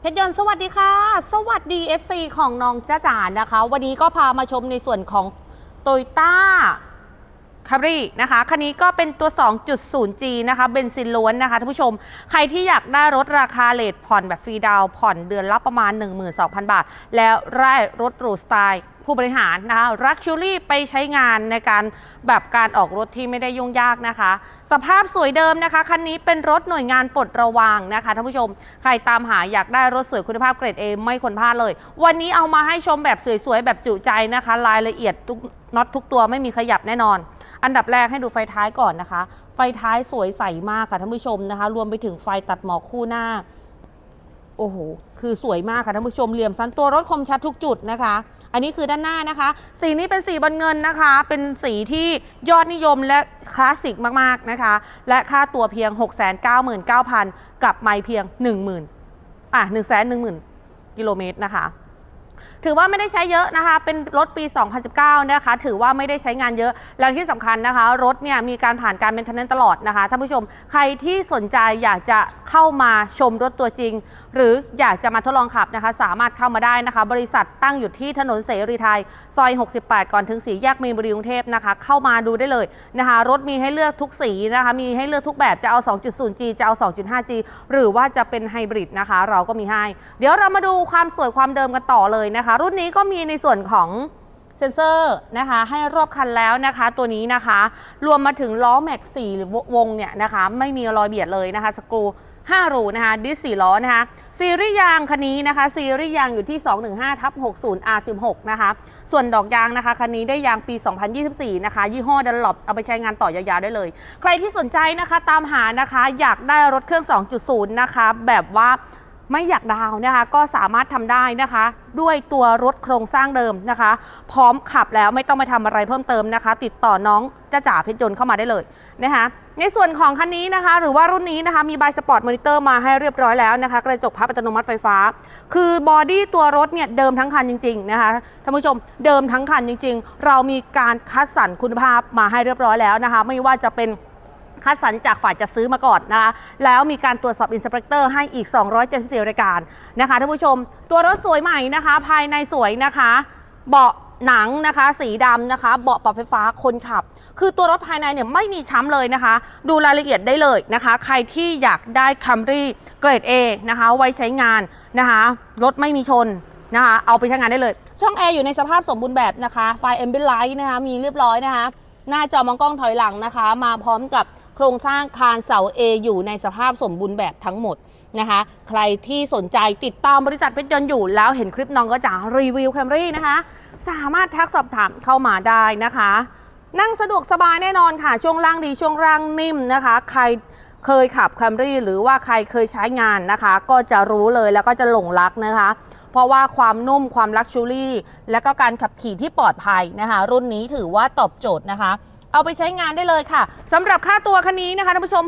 เพชรยนต์สวัสดีค่ะ สวัสดี FC ของน้องจ้าจ๋านะคะ วันนี้ก็พามาชมในส่วนของโตโยต้า คารีนะคะคันนี้ก็เป็นตัว 2.0G นะคะเบนซินล้วนนะคะท่านผู้ชม ใครที่อยากได้รถราคาเลทผ่อนแบบฟรีดาวผ่อนเดือนละประมาณ 12,000 บาท แล้วได้รถหรูสไตล์ผู้บริหารนะคะรักชูรี่ไปใช้งานในการแบบการออกรถที่ไม่ได้ยุ่งยากนะคะ สภาพสวยเดิมนะคะคันนี้เป็นรถหน่วยงานปลดระวางนะคะท่านผู้ชม ใครตามหาอยากได้รถสวยคุณภาพเกรด A ไม่ควรพลาดเลย วันนี้เอามาให้ชมแบบสวยๆแบบจุใจนะคะ รายละเอียดทุกน็อตทุกตัวไม่มีขยับแน่นอน อันดับแรกให้ดูไฟท้ายก่อนนะคะ ไฟท้ายสวยใสมากค่ะท่านผู้ชมนะคะ รวมไปถึงไฟตัดหมอกคู่หน้า โอ้โห คือสวยมากค่ะท่านผู้ชม เหลี่ยมสันตัวรถคมชัดทุกจุดนะคะ อันนี้คือด้านหน้านะคะ สีนี้เป็นสีบอลเงินนะคะ เป็นสีที่ยอดนิยมและคลาสสิกมากๆนะคะ และค่าตัวเพียง 699,000 กับไม่เพียง 10,000อะ110,000 กิโลเมตรนะคะ ถือว่าไม่ได้ใช้เยอะนะคะ เป็นรถปี 2019 นะคะ ถือว่าไม่ได้ใช้งานเยอะ แล้วที่สำคัญนะคะ รถเนี่ยมีการผ่านการเมนเทนเนนตลอดนะคะท่านผู้ชม ใครที่สนใจอยากจะเข้ามาชมรถตัวจริง หรืออยากจะมาทดลองขับนะคะ สามารถเข้ามาได้นะคะ บริษัทตั้งอยู่ที่ถนนเสรีไทย ซอย 68 ก่อนถึงสีแยกมีนบุรีกรุงเทพนะคะ เข้ามาดูได้เลยนะคะ รถมีให้เลือกทุกสีนะคะ มีให้เลือกทุกแบบจะเอา 2.0G จะเอา 2.5G หรือว่าจะเป็นไฮบริดนะคะ เราก็มีให้ เดี๋ยวเรามาดูความสวยความเดิมกันต่อเลยนะคะรุ่นนี้ก็มีในส่วนของเซ็นเซอร์นะคะให้รอบคันแล้วนะคะตัวนี้นะคะ รวมมาถึงล้อแม็กซี่วงเนี่ยนะคะ ไม่มีรอยเบียดเลยนะคะสกรู5รูนะคะดิส4ล้อนะคะซีรีส์ยางคันนี้นะคะซีรีส์ยางอยู่ที่ 215ทับ60 R16 นะคะส่วนดอกยางนะคะคันนี้ได้ยางปี 2024 นะคะ ยี่ห้อดันหลบเอาไปใช้งานต่อยาวๆได้เลย ใครที่สนใจนะคะตามหานะคะอยากได้รถเครื่อง 2.0 นะคะแบบว่า ไม่อยากดาวนะคะ ก็สามารถทำได้นะคะ ด้วยตัวรถโครงสร้างเดิมนะคะ พร้อมขับแล้วไม่ต้องไปทำอะไรเพิ่มเติมนะคะ ติดต่อน้องจ้าจ๋าเพชรยนต์เข้ามาได้เลยนะคะ ในส่วนของคันนี้นะคะ หรือว่ารุ่นนี้นะคะ มีใบสปอร์ตมอนิเตอร์มาให้เรียบร้อยแล้วนะคะ กระจกพับอัตโนมัติไฟฟ้า คือบอดี้ตัวรถเนี่ยเดิมทั้งคันจริง ๆ นะคะท่านผู้ชมเดิมทั้งคันจริง ๆ เรามีการคัดสรรคุณภาพมาให้เรียบร้อยแล้วนะคะ ไม่ว่าจะเป็น คัดสรรจากฝ่ายจะซื้อมาก่อนนะคะแล้วมีการตรวจสอบอินสเปกเตอร์ให้อีก 274 รายการนะคะท่านผู้ชม ตัวรถสวยใหม่นะคะ ภายในสวยนะคะ เบาะหนังนะคะสีดำนะคะ เบาะปรับไฟฟ้าคนขับ คือตัวรถภายในเนี่ยไม่มีช้ำเลยนะคะ ดูรายละเอียดได้เลยนะคะ ใครที่อยากได้คัมรี่เกรด A นะคะไว้ใช้งานนะคะรถไม่มีชนนะคะเอาไปใช้งานได้เลย ช่องแอร์อยู่ในสภาพสมบูรณ์แบบนะคะ ไฟเอมเบลไลท์นะคะมีเรียบร้อยนะคะ หน้าจอมองกล้องถอยหลังนะคะ มาพร้อมกับ โครงสร้างคานเสา A อยู่ในสภาพสมบูรณ์แบบทั้งหมดนะคะ ใครที่สนใจติดตามบริษัทเพชรยนต์อยู่ แล้วเห็นคลิปน้องก็จะรีวิวแคมรี่นะคะ สามารถทักสอบถามเข้ามาได้นะคะ นั่งสะดวกสบายแน่นอนค่ะ ช่วงล่างดีช่วงล่างนิ่มนะคะ ใครเคยขับแคมรี่หรือว่าใครเคยใช้งานนะคะ ก็จะรู้เลยแล้วก็จะหลงรักนะคะ เพราะว่าความนุ่มความลักชูรี่ และก็การขับขี่ที่ปลอดภัยนะคะ รุ่นนี้ถือว่าตอบโจทย์นะคะ เอาไปใช้งานได้เลยค่ะสำหรับค่าตัวคันนี้นะคะท่านผู้ชม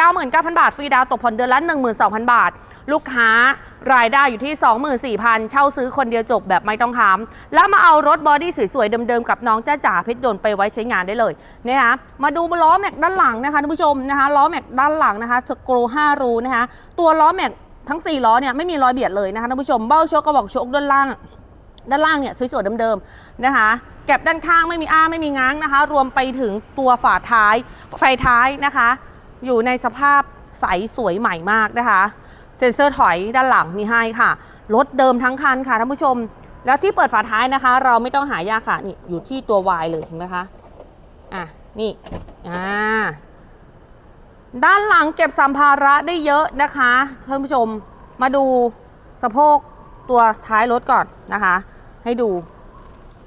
699,000 บาท ฟรีดาวตกผ่อนเดือนละ 12,000 บาท ลูกค้ารายได้อยู่ที่ 24,000 เช่าซื้อคนเดียวจบแบบไม่ต้องค้ำแล้วมาเอารถบอดี้สวยๆ เดิมๆ กับน้องจ้าจ๋าเพชรยนต์ไปไว้ใช้งานได้เลยนะคะมาดูล้อแม็กด้านหลังนะคะท่านผู้ชมนะคะล้อแม็กด้านหลังนะคะสกรู5รูนะคะตัวล้อแม็กทั้ง 4 ล้อเนี่ยไม่มีรอยเบียดเลยนะคะท่านผู้ชมเบ้าโชกกระบอกโชกด้านล่าง ด้านล่างเนี่ยสวยๆเดิมๆนะคะ แก็บด้านข้างไม่มีอ้าไม่มีง้างนะคะ รวมไปถึงตัวฝาท้ายไฟท้ายนะคะ อยู่ในสภาพใสสวยใหม่มากนะคะ เซ็นเซอร์ถอยด้านหลังมีให้ค่ะรถเดิมทั้งคันค่ะท่านผู้ชม แล้วที่เปิดฝาท้ายนะคะ เราไม่ต้องหายากค่ะนี่อยู่ที่ตัว Y เลยเห็นไหมคะอะนี่อ่าด้านหลังเก็บสัมภาระได้เยอะนะคะท่านผู้ชมมาดูสะโพกตัวท้ายรถก่อนนะคะ ให้ดู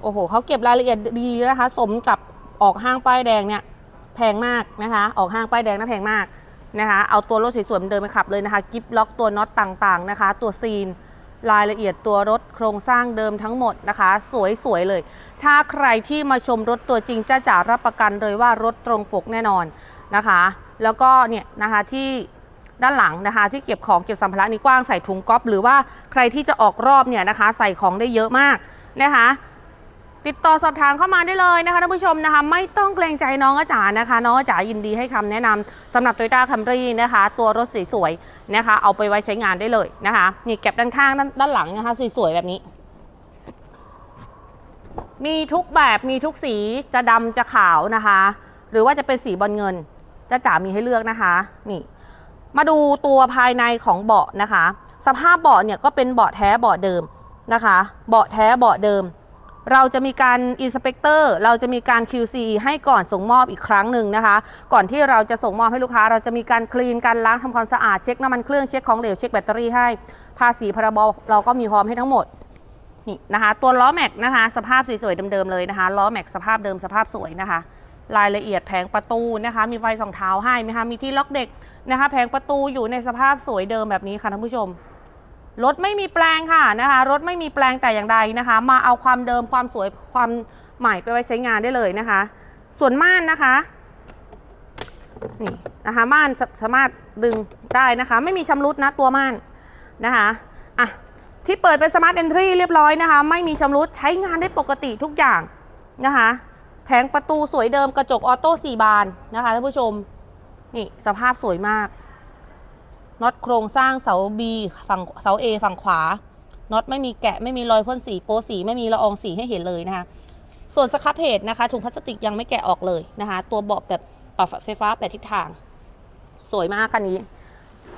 โอ้โหเขาเก็บรายละเอียดดีนะคะ สมกับออกห้างป้ายแดงเนี่ยแพงมากนะคะ ออกห้างป้ายแดงนะแพงมากนะคะ เอาตัวรถสวยๆเดินไปขับเลยนะคะ กิฟล็อกตัวน็อตต่างๆนะคะ ตัวซีนรายละเอียดตัวรถโครงสร้างเดิมทั้งหมดนะคะ สวยๆเลย ถ้าใครที่มาชมรถตัวจริงจะจ๋ารับประกันเลยว่ารถตรงปกแน่นอนนะคะ แล้วก็เนี่ยนะคะที่ด้านหลังนะคะ ที่เก็บของเก็บสัมภาระนี่กว้างใส่ถุงก๊อฟหรือว่าใครที่จะออกรอบเนี่ยนะคะ ใส่ของได้เยอะมากนะคะ ติดต่อสอบถามเข้ามาได้เลยนะคะท่านผู้ชมนะคะ ไม่ต้องเกรงใจน้องอาจารย์นะคะ น้องอาจารย์ยินดีให้คำแนะนำสำหรับ Toyota Camry นะคะ ตัวรถสวยๆนะคะ เอาไปไว้ใช้งานได้เลยนะคะนี่แก็บด้านข้างด้านานหลังนะคะสวยๆแบบนี้ มีทุกแบบมีทุกสีจะดำจะขาวนะคะ หรือว่าจะเป็นสีบอลเงินจะจ๋ามีให้เลือกนะคะนี่ มาดูตัวภายในของเบาะนะคะ สภาพเบาะเนี่ยก็เป็นเบาะแท้เบาะเดิมนะคะ เบาะแท้เบาะเดิม เราจะมีการอินสเปกเตอร์เราจะมีการ QC ให้ก่อนส่งมอบอีกครั้งหนึ่งนะคะ ก่อนที่เราจะส่งมอบให้ลูกค้า เราจะมีการคลีนการล้างทำความสะอาดเช็คน้ำมันเครื่องเช็คของเหลวเช็คแบตเตอรี่ให้ภาษีพรบเราก็มีพร้อมให้ทั้งหมดนี่นะคะ ตัวล้อแม็กนะคะ สภาพสวยๆเดิมๆเลยนะคะล้อแม็กสภาพเดิมสภาพสวยนะคะ รายละเอียดแผงประตูนะคะ มีไฟสองเท้าให้นะคะมีที่ล็อกเด็กนะคะ แผงประตูอยู่ในสภาพสวยเดิมแบบนี้ค่ะท่านผู้ชม รถไม่มีแปลงค่ะนะคะรถไม่มีแปลงแต่อย่างใดนะคะ มาเอาความเดิมความสวยความใหม่ไปไว้ใช้งานได้เลยนะคะ ส่วนม่านนะคะนี่นะคะม่านสสามารถดึงได้นะคะ ไม่มีชำรุดนะตัวม่านนะคะอะที่เปิดเป็นสมาร์ทเอนทรีเรียบร้อยนะคะ ไม่มีชำรุดใช้งานได้ปกติทุกอย่างนะคะ แผงประตูสวยเดิมกระจกออโต้4บานนะคะท่านผู้ชมนี่สภาพสวยมาก น็อตโครงสร้างเสา B ฝั่งเสา A ฝั่งขวา น็อตไม่มีแกะไม่มีรอยพ่นสีโปสี ไม่มีละอองสีให้เห็นเลยนะคะ ส่วนสครับเพจนะคะถุงพลาสติกยังไม่แกะออกเลยนะคะ ตัวเบาะแบบปรับไฟฟ้าแปดทิศทาง สวยมากคันนี้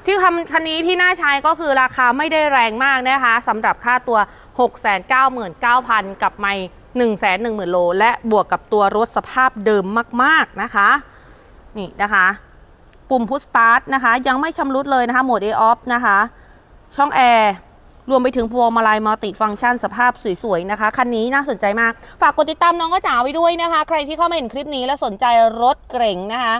ที่ทำคันนี้ที่น่าใช้ก็คือราคาไม่ได้แรงมากนะคะสำหรับค่าตัว 699,000 กับไม่110,000โลและบวกกับตัวรถสภาพเดิมมาก ๆนะคะ นี่นะคะ ปุ่มพุชสตาร์ทนะคะ ยังไม่ชำรุดเลยนะคะโหมด A off นะคะ ช่องแอร์รวมไปถึงพวงมาลัยมัลติฟังก์ชันสภาพสวยๆ นะคะ คันนี้น่าสนใจมาก ฝากกดติดตามน้องก็จ๋าไว้ด้วยนะคะ ใครที่เข้ามาเห็นคลิปนี้และสนใจรถเก๋งนะคะ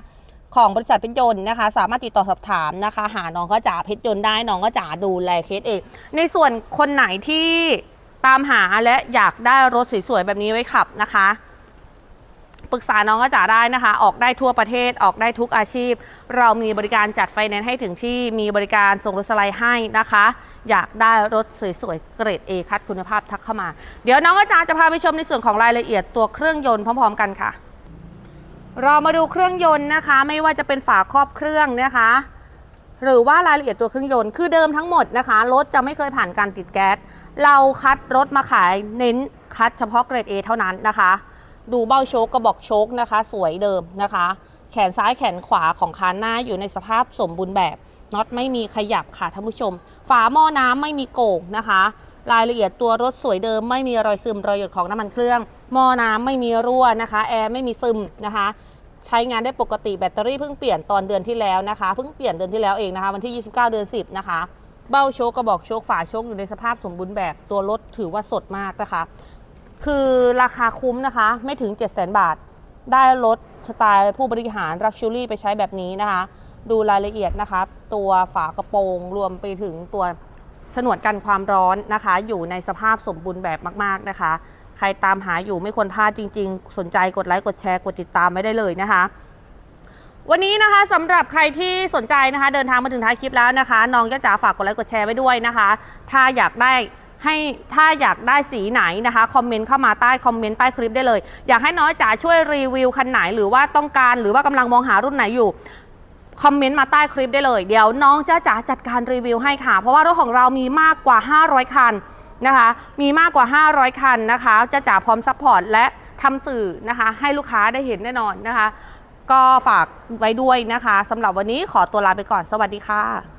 ของบริษัทเพชรยนต์นะคะ สามารถติดต่อสอบถามนะคะ หาน้องก็จ๋าเพชรยนต์ได้น้องก็จ๋าดูแลเคสเองในส่วนคนไหนที่ตามหาและอยากได้รถสวยๆแบบนี้ไว้ขับนะคะ ปรึกษาน้องก็จ๋าได้นะคะ ออกได้ทั่วประเทศออกได้ทุกอาชีพ เรามีบริการจัดไฟแนนซ์ให้ถึงที่มีบริการส่งรถสไลด์ให้นะคะ อยากได้รถสวยๆเกรด A คัดคุณภาพทักเข้ามา เดี๋ยวน้องก็จ๋าจะพาไปชมในส่วนของรายละเอียดตัวเครื่องยนต์พร้อมๆ กันค่ะ เรามาดูเครื่องยนต์นะคะ ไม่ว่าจะเป็นฝาครอบเครื่องนะคะ หรือว่ารายละเอียดตัวเครื่องยนต์คือเดิมทั้งหมดนะคะรถจะไม่เคยผ่านการติดแก๊สเราคัดรถมาขายเน้นคัดเฉพาะเกรด A เท่านั้นนะคะ ดูเบ้าโชคกระบอกโชคนะคะ สวยเดิมนะคะ แขนซ้ายแขนขวาของคานหน้าอยู่ในสภาพสมบูรณ์แบบน็อตไม่มีขยับค่ะท่านผู้ชม ฝาหม้อน้ำไม่มีโก่งนะคะ รายละเอียดตัวรถสวยเดิม ไม่มีรอยซึมรอยหยดของน้ำมันเครื่องหม้อน้ำไม่มีรั่วนะคะแอร์ไม่มีซึมนะคะใช้งานได้ปกติแบตเตอรี่เพิ่งเปลี่ยนตอนเดือนที่แล้วนะคะเพิ่งเปลี่ยนเดือนที่แล้วเองนะคะวันที่ 29 เดือน 10 นะคะ เบ้าโชคกระบอกโชคฝาโชคอยู่ในสภาพสมบูรณ์แบบตัวรถถือว่าสดมากนะคะ คือราคาคุ้มนะคะ ไม่ถึง 7 0 0 0 0 0 บาท ได้รถสไตล์ผู้บริหารรักชูรี่ไปใช้แบบนี้นะคะ ดูรายละเอียดนะคะ ตัวฝากระโปรงรวมไปถึงตัวฉนวนกันความร้อนนะคะ อยู่ในสภาพสมบูรณ์แบบมาก ๆ นะคะ ใครตามหาอยู่ไม่ควรพลาดจริง ๆ สนใจกดไลค์กดแชร์กดติดตามไม่ได้เลยนะคะ วันนี้นะคะสำหรับใครที่สนใจนะคะ เดินทางมาถึงท้ายคลิปแล้วนะคะน้องจ้าจ๋าฝากกดไลค์กดแชร์ไว้ด้วยนะคะ ถ้าอยากได้ ให้ถ้าอยากได้สีไหนนะคะคอมเมนต์เข้ามาใต้คอมเมนต์ใต้คลิปได้เลย อยากให้น้อยจ๋าช่วยรีวิวคันไหนหรือว่าต้องการหรือว่ากำลังมองหารุ่นไหนอยู่คอมเมนต์มาใต้คลิปได้เลย เดี๋ยวน้องจ้าจ๋าจัดการรีวิวให้ค่ะ เพราะว่ารถของเรามีมากกว่า 500 คันนะคะ มีมากกว่า 500 คันนะคะจ้าจ๋าพร้อมซัพพอร์ตและทำสื่อนะคะ ให้ลูกค้าได้เห็นแน่นอนนะคะ ก็ฝากไว้ด้วยนะคะสำหรับวันนี้ขอตัวลาไปก่อนสวัสดีค่ะ